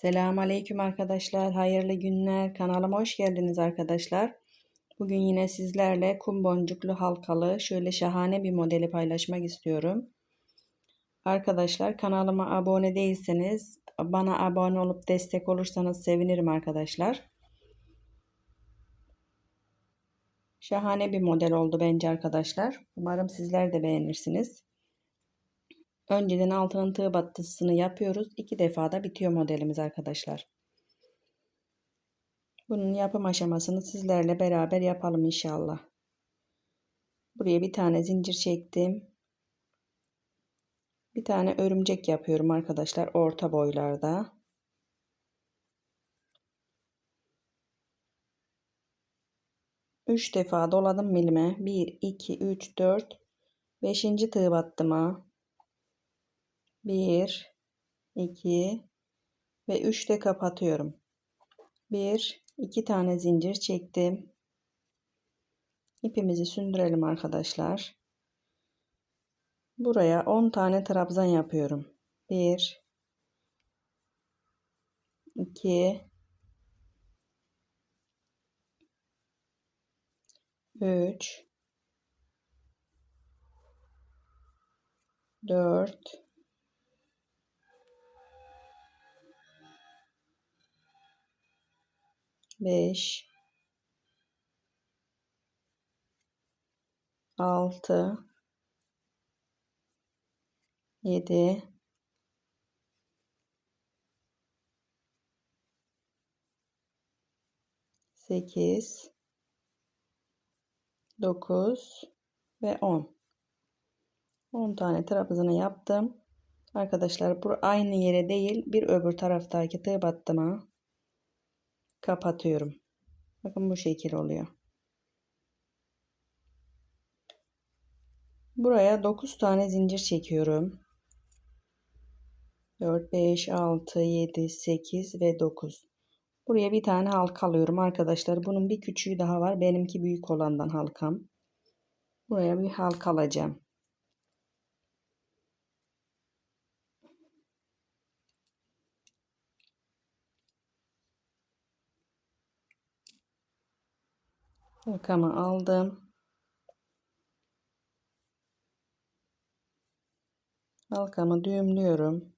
Selamun Aleyküm arkadaşlar. Hayırlı günler. Kanalıma hoş geldiniz arkadaşlar. Bugün yine sizlerle kum boncuklu halkalı şöyle şahane bir modeli paylaşmak istiyorum. Arkadaşlar kanalıma abone değilseniz bana abone olup destek olursanız sevinirim arkadaşlar. Şahane bir model oldu bence arkadaşlar. Umarım sizler de beğenirsiniz. Önceden altının tığ battısını yapıyoruz. İki defada bitiyor modelimiz arkadaşlar. Bunun yapım aşamasını sizlerle beraber yapalım inşallah. Buraya bir tane zincir çektim. Bir tane örümcek yapıyorum arkadaşlar orta boylarda. Üç defa doladım milime. Bir, iki, üç, dört, beşinci tığ battıma. 1 2 ve 3 de kapatıyorum. 1 2 tane zincir çektim. İpimizi sündürelim arkadaşlar. Buraya 10 tane trabzan yapıyorum. 1 2 3 4 5 6 7 8 9 ve 10 10 tane trabzanı yaptım. Arkadaşlar bu aynı yere değil bir öbür taraftaki tığ battıma kapatıyorum. Bakın bu şekil oluyor. Buraya 9 tane zincir çekiyorum. 4, 5, 6, 7, 8 ve 9. Buraya bir tane halka alıyorum arkadaşlar. Bunun bir küçüğü daha var. Benimki büyük olandan halkam. Buraya bir halka alacağım. Halkamı aldım. Halkamı düğümlüyorum.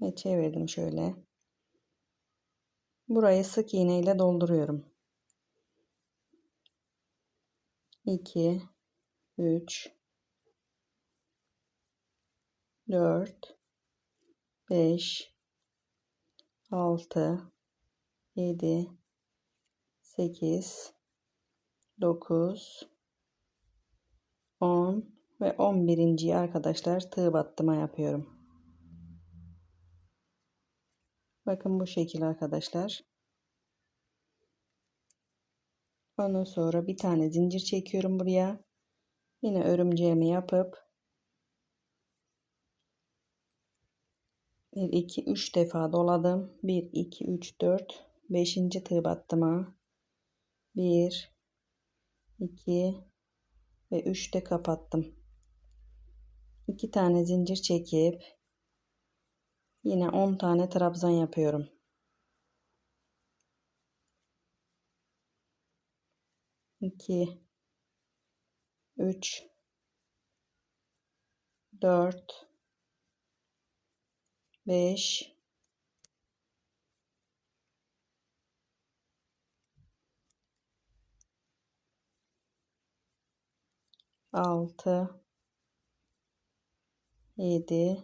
Ve çevirdim şöyle. Burayı sık iğne ile dolduruyorum. 2 3 4 5 6 7 8 9 10 ve 11. arkadaşlar tığ battıma yapıyorum. Bakın bu şekil arkadaşlar. Ondan sonra bir tane zincir çekiyorum buraya. Yine örümceğimi yapıp 1 2 3 defa doladım. 1 2 3 4 5. tığ battıma 1 2 ve 3 de kapattım. 2 tane zincir çekip yine 10 tane trabzan yapıyorum. İki, üç, dört, beş, 6 7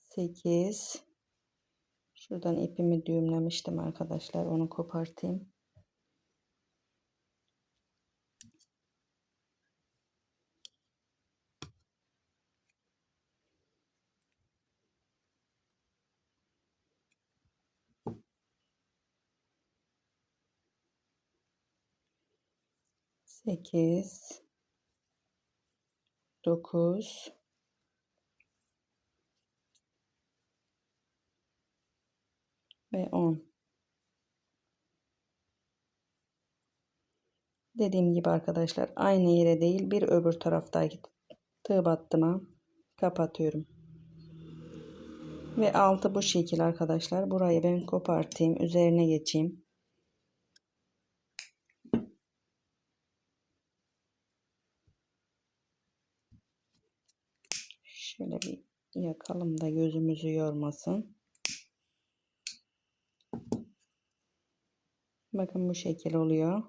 8 Şuradan ipimi düğümlemiştim arkadaşlar. Onu kopartayım. Sekiz, dokuz, ve on. Dediğim gibi arkadaşlar aynı yere değil bir öbür taraftaki tığ battıma kapatıyorum. Ve altı bu şekil arkadaşlar. Burayı ben kopartayım. Üzerine geçeyim. Şöyle bir yakalım da gözümüzü yormasın. Bakın bu şekil oluyor.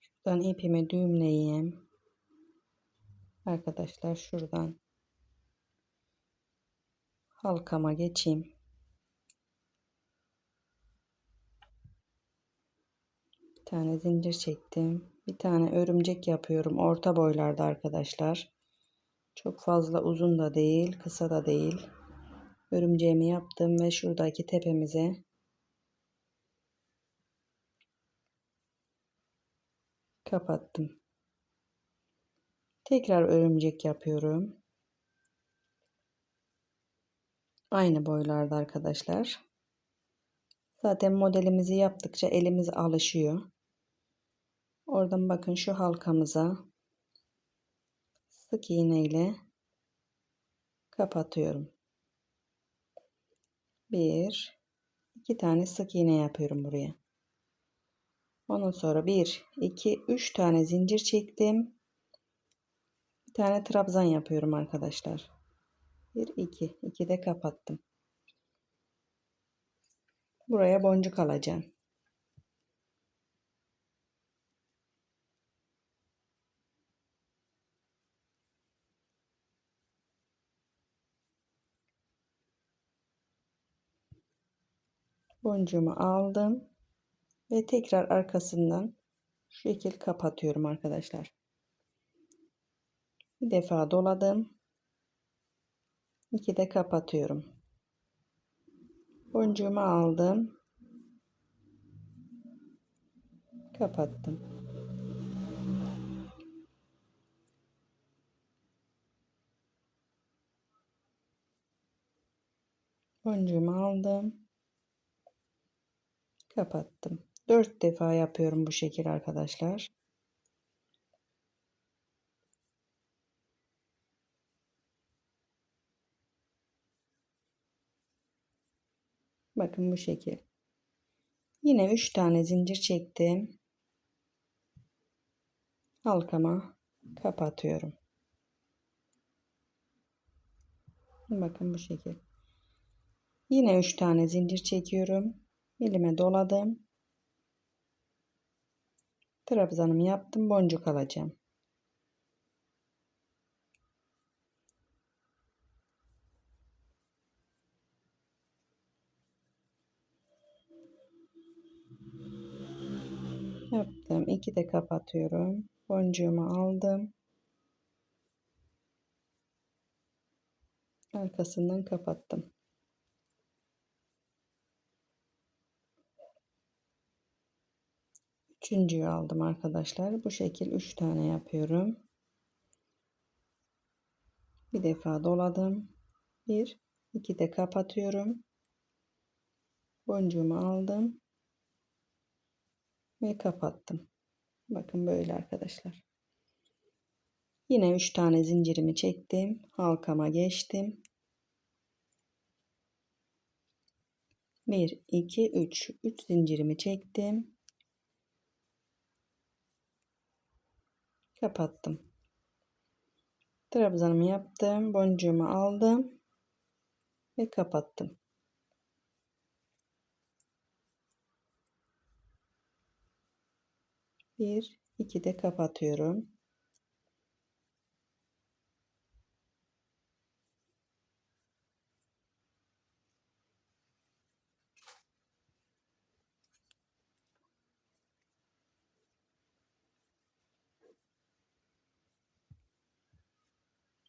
Şuradan ipimi düğümleyeyim. Arkadaşlar şuradan halkama geçeyim. Bir tane zincir çektim. Bir tane örümcek yapıyorum. Orta boylarda arkadaşlar. Çok fazla uzun da değil, kısa da değil. Örümceğimi yaptım ve şuradaki tepemize kapattım. Tekrar örümcek yapıyorum. Aynı boylarda arkadaşlar. Zaten modelimizi yaptıkça elimiz alışıyor. Oradan bakın şu halkamıza sık iğne ile kapatıyorum. Bir, iki tane sık iğne yapıyorum buraya. Ondan sonra bir, iki, üç tane zincir çektim. Tane trabzan yapıyorum arkadaşlar. Bir, iki, iki de kapattım. Buraya boncuk alacağım. boncuğumu aldım ve tekrar arkasından şu şekil kapatıyorum arkadaşlar. Bir defa doladım. İki de kapatıyorum. Boncuğumu aldım. Kapattım. Boncuğumu aldım kapattım. 4 defa yapıyorum bu şekil arkadaşlar. Bakın bu şekil. Yine 3 tane zincir çektim. Halkama kapatıyorum. Bakın bu şekil. Yine 3 tane zincir çekiyorum ilime doladım. Trabzanımı yaptım. Boncuk alacağım. Yaptım. İki de kapatıyorum. Boncuğumu aldım. Arkasından kapattım. Üçüncüyü aldım arkadaşlar. Bu şekil üç tane yapıyorum. Bir defa doladım. Bir, iki de kapatıyorum. Boncuğumu aldım. Ve kapattım. Bakın böyle arkadaşlar. Yine üç tane zincirimi çektim. Halkama geçtim. 1 2 3 3 zincirimi çektim. kapattım. Trabzanımı yaptım. Boncuğumu aldım. Ve kapattım. Bir, iki de kapatıyorum.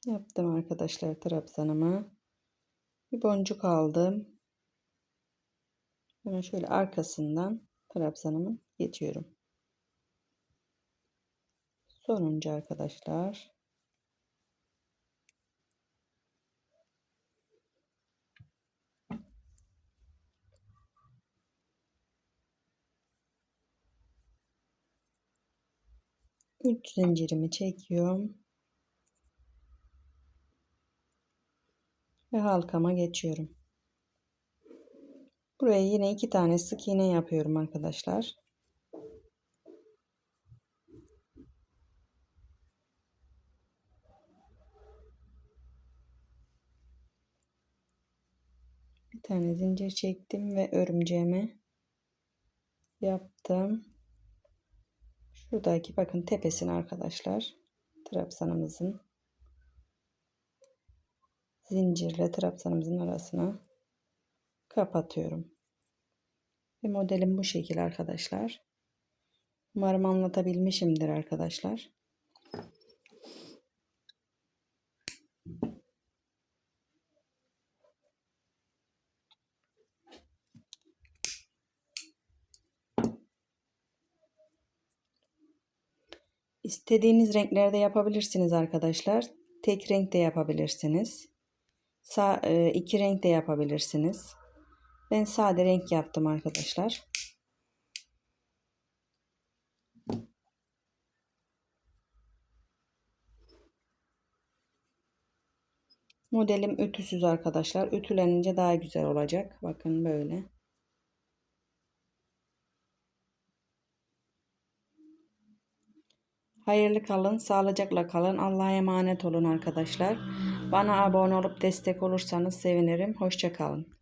Yaptım arkadaşlar trabzanımı. Bir boncuk aldım. Hemen şöyle arkasından trabzanımı geçiyorum. Sonuncu arkadaşlar. Üç zincirimi çekiyorum. Ve halkama geçiyorum. Buraya yine iki tane sık iğne yapıyorum arkadaşlar. Tane zincir çektim ve örümceğimi yaptım. Şuradaki bakın tepesini arkadaşlar. Trabzanımızın zincirle trabzanımızın arasına kapatıyorum. Ve modelim bu şekil arkadaşlar. Umarım anlatabilmişimdir arkadaşlar. İstediğiniz renklerde yapabilirsiniz arkadaşlar. Tek renk de yapabilirsiniz. Sa e, iki renk de yapabilirsiniz. Ben sade renk yaptım arkadaşlar. Modelim ütüsüz arkadaşlar. Ütülenince daha güzel olacak. Bakın böyle. Hayırlı kalın, sağlıcakla kalın. Allah'a emanet olun arkadaşlar. Bana abone olup destek olursanız sevinirim. Hoşça kalın.